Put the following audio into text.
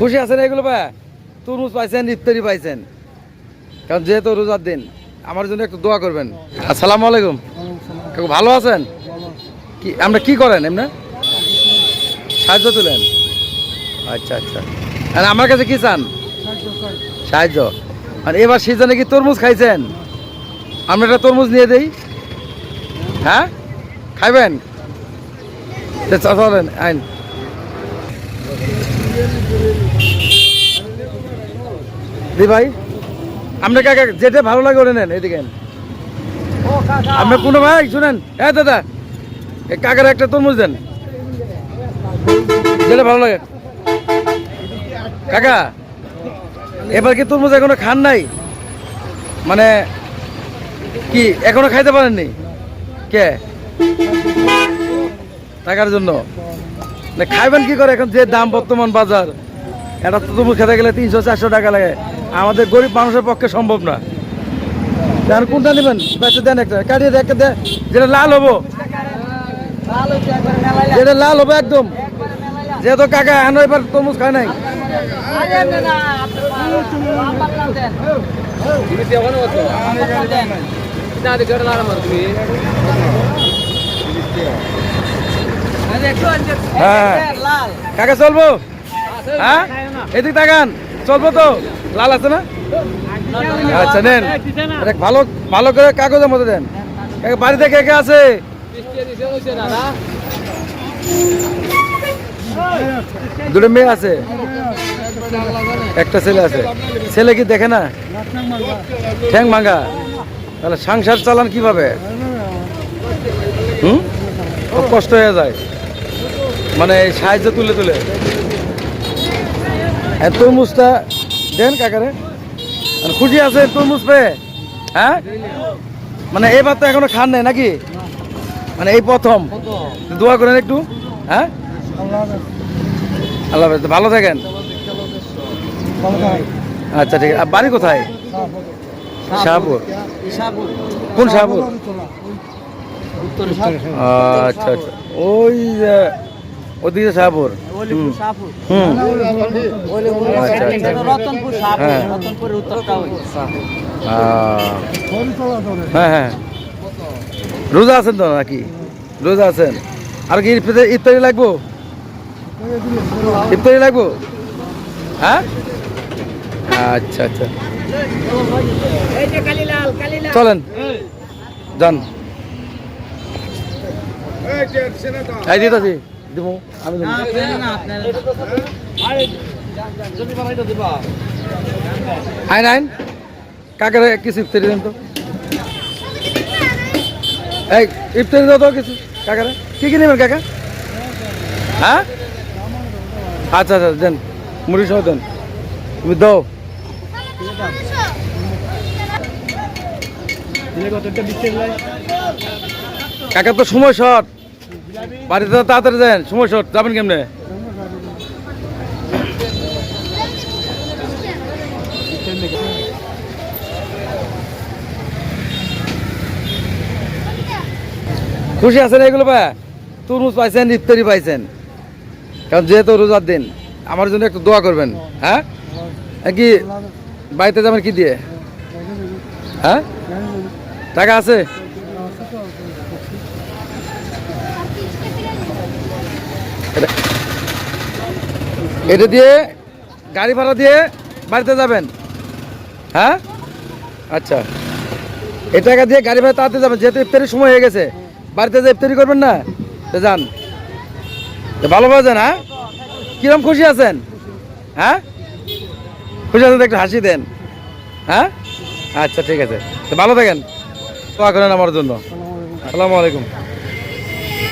খুশি আছেন এগুলো ভাই? তরমুজ পাইছেন, ইফতারি পাইছেন। কারণ যেহেতু রোজার দিন, আমার জন্য একটু দোয়া করবেন। আসসালামু আলাইকুম। ভালো আছেন? কি, আমরা কি করেন এমনি? সাহায্য তুলেন। আচ্ছা আচ্ছা। আর আমার কাছে কি চান? সাহায্য। আর এবার সিজনে কি তরমুজ খাইছেন? আমরা একটা তরমুজ নিয়ে দেই। হ্যাঁ? খাইবেন? চলেন, আইন। দি ভাই, আমরা কাকা যেটা ভালো লাগে ওটা নেন, এদিকে আপনি কোনো ভাই, শুনেন হ্যাঁ দাদা কাকার একটা তরমুজ দেন। যেটা ভালো লাগে। কাকা, এবার কি তরমুজ এখনও খান নাই? মানে কি, এখনও খাইতে পারেননি? কে? টাকার জন্য। খাইবেন কি করে এখন যে দাম বর্তমান বাজার এটা তো তরমুজ খেতে গেলে তিনশো চারশো টাকা লাগে আমাদের গরিব মানুষের পক্ষে সম্ভব না দেন কোনটা নেবেন বেচে দেন একটা কাটিয়ে একটা দেন যেটা লাল হব যেটা লাল হবে একদম যেহেতু কাকা এখন এবার তরমুজ খায় নাই হ্যাঁ। কাকা, চলবো? হ্যাঁ? এদিক তাকান। চলবো তো? লাল আছে না? আচ্ছা নেন। ভালো ভালো করে কাগজের মধ্যে দেন। বাড়িতে কে কে আছে? দুটো মেয়ে আছে। একটা ছেলে আছে। ছেলে কি দেখে না? ঠ্যাং ভাঙা। তাহলে সংসার চালান কীভাবে? হুম? খুব কষ্ট হয়ে যায়। মানে সাহায্য তুলে তুলে। হ্যাঁ তরমুজটা দেন কাকারে। খুশি আছে তরমুজ পেয়ে হ্যাঁ? মানে এবার তো এখনও খান নাই নাকি? মানে এই প্রথম। দোয়া করেন একটু। হ্যাঁ? আল্লাহ হাফেজ। ভালো থাকেন। আচ্ছা ঠিক আছে। আর বাড়ি কোথায়? শাহপুর। কোন শাহপুর? আচ্ছা আচ্ছা। ওই ওদিকে শাহপুর। হুম। হ্যাঁ। হ্যাঁ হ্যাঁ। রোজা আছেন তো নাকি? রোজা আছেন। আর কি ইফতারি লাগবো? ইফতারি লাগবো? হ্যাঁ? আচ্ছা আচ্ছা। চলেন। যান। এই দিতাছি। দিব। আমি আইন আইন কাকারে কিছু ইফতারি দেন তো এই ইফতারি দাও তো কিছু। কাকারে কি কি নেবেন কাকা? হ্যাঁ? আচ্ছা আচ্ছা দেন। মুড়ি সহ দেন। তুমি দাও। কাকা তো সময় শর্ট। বাড়িতে তাড়াতাড়ি সময় শর্ট, যাবেন কেমনে? খুশি আছেন এগুলো ভাই? তরমুজ পাইছেন, ইফতারি পাইছেন। কারণ যেহেতু রোজার দিন, আমার জন্য একটু দোয়া করবেন হ্যাঁ? কি, বাড়িতে যাবেন কি দিয়ে? হ্যাঁ? টাকা আছে? এটা- দিয়ে গাড়ি ভাড়া দিয়ে বাড়িতে যাবেন। হ্যাঁ? আচ্ছা। এই টাকা দিয়ে গাড়ি ভাড়া তাড়াতাড়ি যাবেন, যেহেতু ইফতারির সময় হয়ে গেছে। বাড়িতে যে ইফতারি করবেন না, তো যান। তো ভালো যান হ্যাঁ? কিরম খুশি আছেন? হ্যাঁ? খুশি আছেন তো একটু হাসি দেন। হ্যাঁ? আচ্ছা ঠিক আছে। তো ভালো থাকেন। দোয়া করেন আমার জন্য। আসসালামু আলাইকুম।